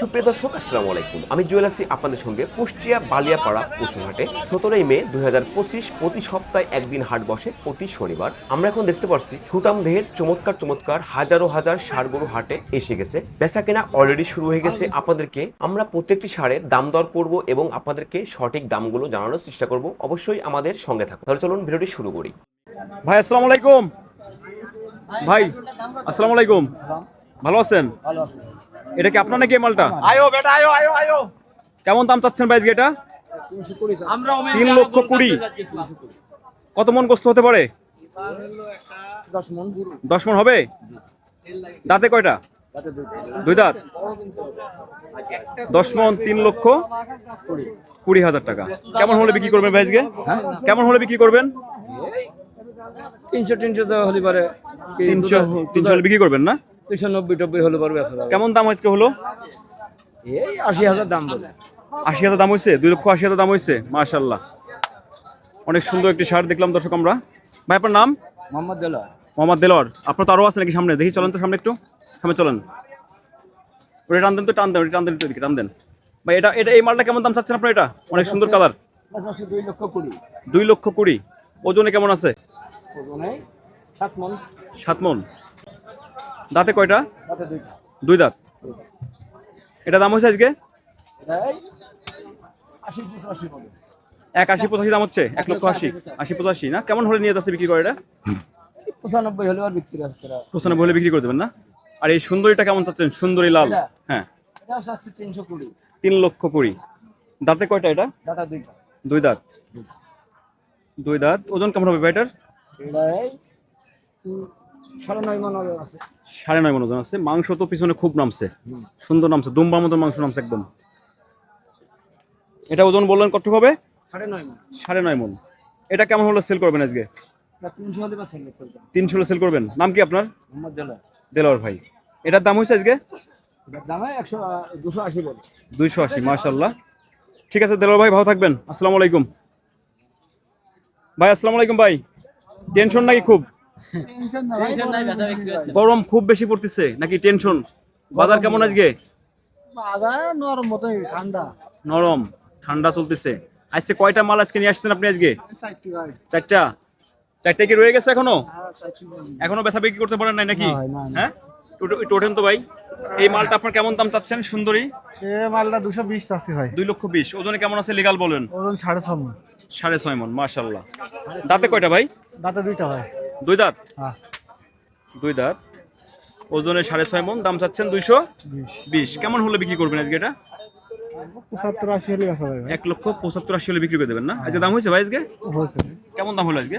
সুপ্রিয় দর্শক আসসালামু আলাইকুম। আমি জুয়েল আছি আপনাদের সঙ্গে কুষ্টিয়া বালিয়াপাড়া পশুহাটে সতেরোই মে দুই হাজার পঁচিশ প্রতি সপ্তাহে একদিন হাট বসে প্রতি শনিবার। আমরা এখন দেখতে পাচ্ছি সুটাম দেহের চমৎকার চমৎকার হাজারো হাজার সার গরু হাটে এসে গেছে। বেচা কেনা অলরেডি শুরু হয়ে গেছে। আপনাদেরকে আমরা প্রত্যেকটি সারের দাম দর করব এবং আপনাদেরকে সঠিক দামগুলো জানানোর চেষ্টা করব। অবশ্যই আমাদের সঙ্গে থাকুন। তাহলে চলুন ভিডিওটি শুরু করি। ভাই আসসালামু আলাইকুম। ভাই আসসালামু আলাইকুম। ভালো আছেন? এটা কি আপনার নাকি এই মালটা? আয়ো বেটা আয়ো আয়ো আয়ো। কেমন দাম চাচ্ছেন ভাই এটা? আমরা তিন লক্ষ কুড়ি। কত মন গোস্ত হতে পারে? দশ মন। হবে? দাঁতে কয়টা? দুই দাঁত। দশ মন তিন লক্ষ কুড়ি হাজার টাকা। কেমন হলে বিক্রি করবেন ভাই আজকে? কেমন হলে বিক্রি করবেন? তিনশো তিনশো হলে পারে। তিনশো তিনশো হলে বিক্রি করবেন না? দুশো নব্বই টব্বই হলে যাবে কেমন দাম আজকে হলো? এই আশি হাজার দাম বলে। আশি হাজার দাম হয়েছে? দুই লক্ষ আশি হাজার দাম হয়েছে? মাশাল্লাহ অনেক সুন্দর একটি শার্ট দেখলাম দর্শক আমরা। ভাই আপনার নাম? মোহাম্মদ দেলা মোহাম্মদ দেলোয়ার। আপনার তো আরও আছে নাকি সামনে? দেখি চলেন তো সামনে একটু। সামনে চলেন। ওটা টান দেন তো টান দেন ওটা টান দেন একটু টান দেন। ভাই এটা এটা এই মালটা কেমন দাম চাচ্ছেন আপনার এটা? অনেক সুন্দর কালার। দুই লক্ষ কুড়ি। দুই লক্ষ কুড়ি। ওজনে কেমন আছে? ওজনে সাত মন। সাত মন। দাঁতে কয়টা? দুই দাঁত। এটা দাম হয়েছে আজকে? এক আশি পঁচাশি দাম হচ্ছে? এক লক্ষ আশি। আশি পঁচাশি না? কেমন হলে নিয়ে যাচ্ছে বিক্রি করে এটা? পঁচানব্বই হলে আর বিক্রি পঁচানব্বই হলে বিক্রি করে দেবেন না? আর এই সুন্দরীটা কেমন চাচ্ছেন? সুন্দরী লাল। হ্যাঁ। তিনশো কুড়ি। তিন লক্ষ কুড়ি। দাঁতে কয়টা এটা? দুই দাঁত। দুই দাঁত। ওজন কেমন হবে ভাইটার সাড়ে নয় মন ওজন আছে। সাড়ে নয় মন ওজন আছে। মাংস তো পিছনে খুব নামছে। সুন্দর নামছে। দুম্বার মতো মাংস নামছে একদম। এটা ওজন বললেন কত হবে? সাড়ে নয় মন। সাড়ে নয় মন। এটা কেমন হলে সেল করবেন আজকে? তিনশো হলে সেল করবেন। নাম কি আপনার? দেলোয়ার ভাই। এটার দাম হয়েছে আজকে? দুইশো আশি মাশাল্লাহ ঠিক আছে দেলোয়ার ভাই ভালো থাকবেন। আসসালামু আলাইকুম। ভাই আসসালামু আলাইকুম ভাই। টেনশন নাকি খুব? গরম খুব বেশি পড়তেছে নাকি টেনশন বাজার কেমন আজকে? বাজার নরম মতো ঠান্ডা। নরম ঠান্ডা চলতেছে। আজকে কয়টা মাল আজকে নিয়ে আসছেন আপনি আজকে? চারটা চারটা? কি রয়ে গেছে এখনও? হ্যাঁ। এখনও বেচা বিক্রি করতে পারেন নাই নাকি। হ্যাঁ? একটু তো ভাই। এই মালটা আপনার কেমন দাম চাচ্ছেন সুন্দরী? এ মালটা দুশো বিশ আছে ভাই। দুই লক্ষ বিশ। ওজনে কেমন আছে লিগাল বলেন? ওজন সাড়ে ছ মন। সাড়ে ছয় মন মাশাল্লাহ। দাঁতে কয়টা ভাই? দাঁতে দুইটা ভাই। দুই দাঁত? হ্যাঁ। দুই দাঁত। ওজনে সাড়ে ছয় মন দাম চাচ্ছেন দুইশো বিশ। কেমন হলে বিক্রি করবেন আজকে এটা? পঁচাত্তর আশি হলে এক লক্ষ পঁচাত্তর আশি হলে বিক্রি করে দেবেন না? আজকে দাম হয়েছে ভাই আজকে? হয়েছে। কেমন দাম হলো আজকে?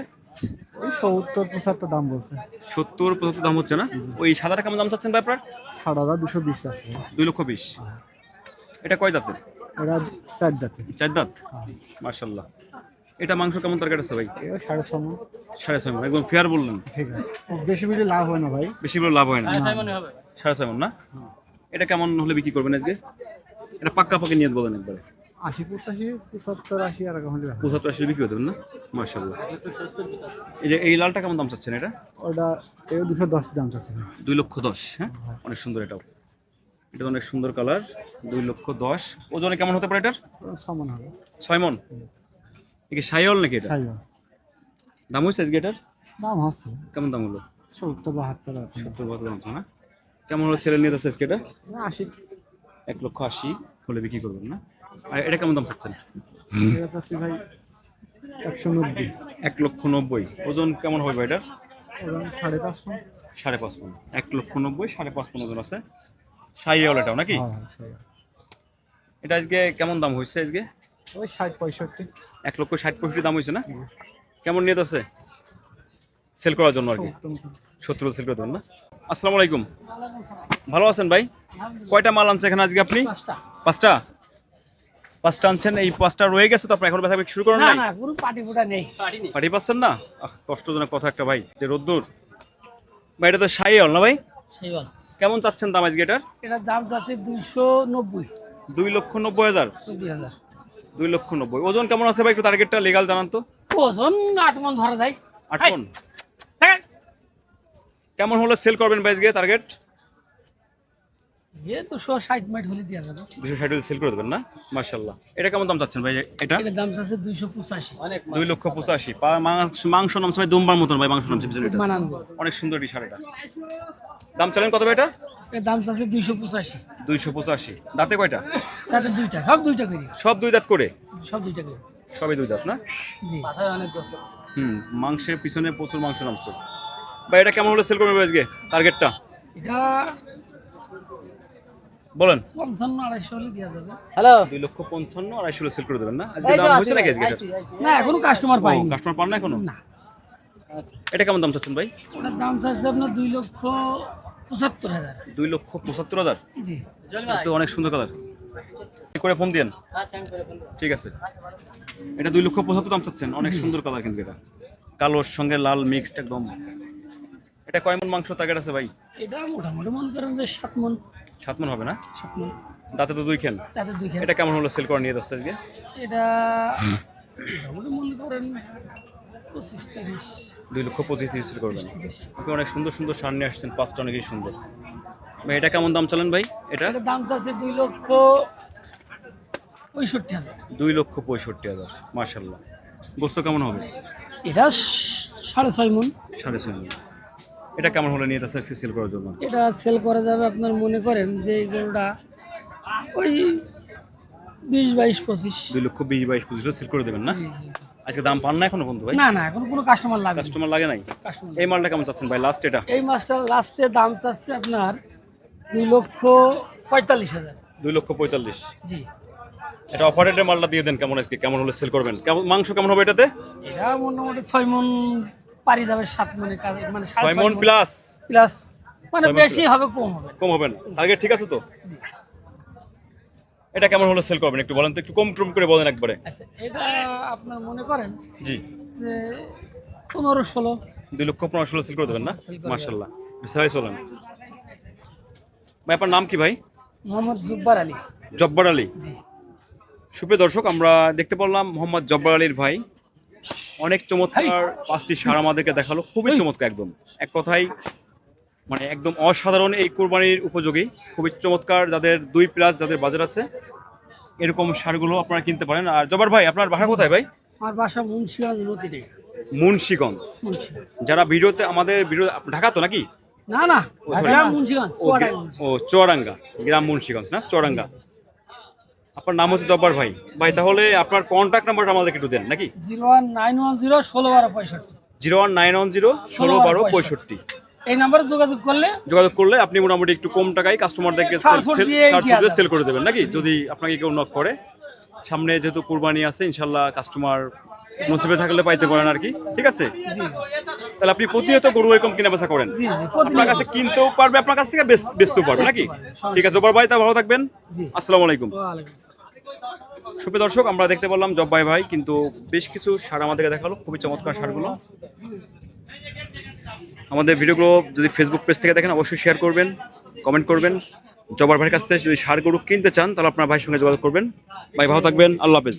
ওই সত্তর পঁচাত্তর দাম বলছে। সত্তর পঁচাত্তর দাম হচ্ছে না? ওই সাদাটা কেমন দাম চাচ্ছেন ভাই আপনার? ষাট হাজার দুশো বিশ আছে। দুই লক্ষ বিশ। এটা কয় দাঁতের? এটা চার দাঁতে চার দাঁত? মার্শাল্লাহ এটা মাংস কেমন তরকারি আছে ভাই? সাড়ে ছ মন সাড়ে ছয় মন একদম ফেয়ার বললেন। ঠিক আছে। বেশি বেশি লাভ হয় না ভাই। বেশি বলে লাভ হয় না। সাড়ে ছয় মন না? এটা কেমন হলে বিক্রি করবেন আজকে? এটা পাক্কা পাকে নিয়ে বলেন একবারে। আশি পঁচাশি পঁচাত্তর আশি আর এখন হলে পঁচাত্তর আশি বিক্রি করে না? মার্শাল্লাহ এই যে এই লালটা কেমন দাম চাচ্ছেন এটা? ওটা এ দুশো দশ দাম চাচ্ছে দুই লক্ষ দশ হ্যাঁ? অনেক সুন্দর এটাও। এটা অনেক সুন্দর কালার। দুই লক্ষ দশ। ওজনে কেমন হতে পারে এটার? ওজন মন হবে। ছয় মন কি সাইওয়াল নাকি এটা? সাইবার দাম হয়েছে আজকে এটার? দাম হচ্ছে কেমন দাম হলো? সত্তর বাহাত্তর। সত্তর বাহাত্তর দাম আছে না? কেমন হলো ছেলে নিয়ে আজকে এটা? আশি। এক লক্ষ আশি হলে বিক্রি করবেন না? আর এটা কেমন দাম চাচ্ছেন? এটা চাচ্ছি ভাই একশো নব্বই। এক লক্ষ নব্বই। ওজন কেমন হবে ভাই এটার? ওজন সাড়ে পাঁচ মন। সাড়ে পাঁচ পন এক লক্ষ নব্বই সাড়ে পাঁচ পন ওজন আছে। সাইওয়াল এটাও নাকি? হ্যাঁ সাইবার এটা আজকে কেমন দাম হয়েছে আজকে? ওই ষাট পঁয়ষট্টি। এক লক্ষ ষাট পঁয়ষট্টি দাম হয়েছে না? কেমন নিয়ত আছে? সেল করার জন্য আর কি। সত্তর সেল করে দেবেন না? আসসালামু আলাইকুম। ভালো আছেন ভাই? কয়টা মাল আনছে এখানে আজকে আপনি? পাঁচটা। পাঁচটা? আনছেন এই পাঁচটা রয়ে গেছে তো এখন ব্যথা শুরু করেন না নাই? পাটি ফুটা নেই। পাঠিয়ে পাচ্ছেন না? আহ, কষ্টজনক কথা একটা ভাই যে রোদ্দুর। ভাই এটা তো সাই হল না ভাই? কেমন চাচ্ছেন দাম আজকে এটার? এটার দাম চাচ্ছে দুইশো নব্বই। দুই লক্ষ নব্বই হাজার। নব্বই হাজার। দুই লক্ষ নব্বই। ওজন কেমন আছে ভাই? একটু টার্গেটটা লিগাল জানান তো। ওজন আট মন ধরা যায়। আট। মন। কেমন হলে সেল করবেন ভাই গিয়ে টার্গেট এ হলে যাবে। সেল করে দেবেন না? এটা কেমন দাম চাচ্ছেন ভাই? এটা? দাম দুই লক্ষ পঁচাশি। পা- মাংস মাংস নামছে ভাই দুম্বার মতন ভাই মাংস নামছে পিছনে এটা? অনেক সুন্দর টি দাম চালেন কত ভাই এটা? এর দাম আছে দুইশো পঁচাশি। দুইশো পঁচাশি। দাঁতে কয়টা? তাতে দুইটা সব দুইটা করি। সব দুই দাঁত করে? সব দুইটা করি। সবই দুই দাঁত না? জি। হুম মাংসের পিছনে প্রচুর মাংস নামছে। ভাই এটা কেমন হলে সেল করবে আজকে? টার্গেটটা এটা বলেন। পঞ্চান্ন আড়াইশো হলে দেওয়া যাবে। দুই লক্ষ পঞ্চান্ন আড়াইশো হলে সেল করে দেবেন না? আজকে দাম হয়েছে নাকি আজকে? না এখনও কাস্টমার পাইনি। কাস্টমার পান না এখনও? না। এটা কেমন দাম চাচ্ছেন ভাই? ওটার দাম চাচ্ছে আপনার দুই লক্ষ পঁচাত্তর হাজার। দুই লক্ষ পঁচাত্তর হাজার? জি। তো অনেক সুন্দর কালার করে ফোন দিয়েন। ঠিক আছে। এটা দুই লক্ষ পঁচাত্তর দাম চাচ্ছেন। অনেক সুন্দর কালার কিন্তু এটা। কালোর সঙ্গে লাল মিক্সড একদম। এটা কয় মন মাংস টার্গেট আছে ভাই? এটা মোটামুটি মনে করেন যে সাত মন। সাত মন হবে না? সাত মন। দাঁতে তো দুই খেন। তাতে দুই খেয়ে এটা কেমন হলো সেল করে নিয়ে যাচ্ছে আজকে এটা মনে করেন দুই লক্ষ পঁচিশ তিরিশ সেল করবেন। আপনি অনেক সুন্দর সুন্দর সার নিয়ে আসছেন পাঁচটা অনেকই সুন্দর। ভাই এটা কেমন দাম চালেন ভাই? এটা? দাম চাচ্ছে দুই লক্ষ পঁয়ষট্টি হাজার। দুই লক্ষ পঁয়ষট্টি হাজার মার্শাল্লাহ গোস্ত কেমন হবে? এটা সাড়ে ছয় মন। সাড়ে ছয় মণ। এটা কেমন হলে নিয়ে যাচ্ছে সেল করার জন্য? এটা সেল করা যাবে আপনার মনে করেন যে এই গরুটা ওই বিশ বাইশ পঁচিশ। দুই লক্ষ বিশ বাইশ পঁচিশ সেল করে দেবেন না। আজকে দাম পান না এখনও বন্ধু ভাই? না না এখন কোনো কাস্টমার লাগবে না। কাস্টমার লাগে নাই? এই মালটা কেমন চাচ্ছেন ভাই লাস্ট এটা? এই মাছটার লাস্টে দাম চাচ্ছে আপনার দুই লক্ষ পঁয়তাল্লিশ হাজার। দুই লক্ষ পঁয়তাল্লিশ। জি। এটা অপারেটের মালটা দিয়ে দেন কেমন আজকে কেমন হলে সেল করবেন? কেমন মাংস কেমন হবে এটাতে? এটা মোটামুটি ছয় মন পারি যাবে সাত মনে মানে ছয় মন প্লাস প্লাস মানে বেশি হবে কম হবে। কম হবে না। আগে ঠিক আছে তো? জি। এটা কেমন হলে সেল করবেন? একটু বলেন তো একটু কম টম করে বলেন একবারে। আচ্ছা এটা আপনার মনে করেন জি। যে পনেরো ষোলো। দুই লক্ষ পনেরো ষোলো সেল করে দেবেন না? মার্শাল্লাহ সাই চলেন ভাই আপনার নাম কি ভাই? মোহাম্মদ জুব্বার আলী। জব্বার আলী। জি। সুপ্রিয় দর্শক আমরা দেখতে পারলাম মোহাম্মদ জব্বার আলীর ভাই। অনেক চমৎকার পাঁচটি সার আমাদেরকে দেখাল। খুবই চমৎকার একদম। এক কথায় মানে একদম অসাধারণ এই কোরবানির উপযোগী। খুবই চমৎকার যাদের দুই প্লাস যাদের বাজার আছে এরকম সারগুলো আপনারা কিনতে পারেন। আর জবার ভাই আপনার বাসা কোথায় ভাই? আমার বাসা মুন্সিগঞ্জ নদীতে মুন্সিগঞ্জ। যারা ভিডিওতে আমাদের ভিডিও ঢাকা তো নাকি? না না sorry. গ্রাম মুন্সিগঞ্জ ও চুয়াডাঙ্গা গ্রাম মুন্সিগঞ্জ না? চুয়াডাঙ্গা। আপনার নাম হচ্ছে জব্বার ভাই। ভাই তাহলে আপনার কন্ট্যাক্ট নাম্বারটা আমাদেরকে একটু দেন নাকি? Zero one nine one zero ষোলো বারো পঁয়ষট্টি। Zero one nine one zero ষোলো বারো পঁয়ষট্টি। এই নাম্বারে যোগাযোগ করলে যোগাযোগ করলে আপনি মোটামুটি একটু কম টাকায় কাস্টমারদেরকে সেল করে দেবেন নাকি? যদি আপনাকে কেউ নক করে সামনে যেহেতু কোরবানি আছে ইনশাল্লাহ কাস্টমার নসিবে থাকলে পাইতে পারেন আর কি ঠিক আছে? তাহলে আপনি প্রতিনিয়ত গরু এরকম কেনা বেচা করেন আপনার কাছে কিনতেও পারবে আপনার কাছ থেকে বেচতেও পারবে নাকি? ঠিক আছে জব্বার ভাই তা ভালো থাকবেন। আসসালামু আলাইকুম। সুপ্রিয় দর্শক আমরা দেখতে পারলাম জব্বাই ভাই কিন্তু বেশ কিছু সার আমাদেরকে দেখাল খুবই চমৎকার সারগুলো। আমাদের ভিডিওগুলো যদি ফেসবুক পেজ থেকে দেখেন অবশ্যই শেয়ার করবেন কমেন্ট করবেন। জবার ভাইয়ের কাছ থেকে যদি সার গরু কিনতে চান তাহলে আপনার ভাইয়ের সঙ্গে যোগাযোগ করবেন। ভাই ভালো থাকবেন আল্লাহ হাফেজ।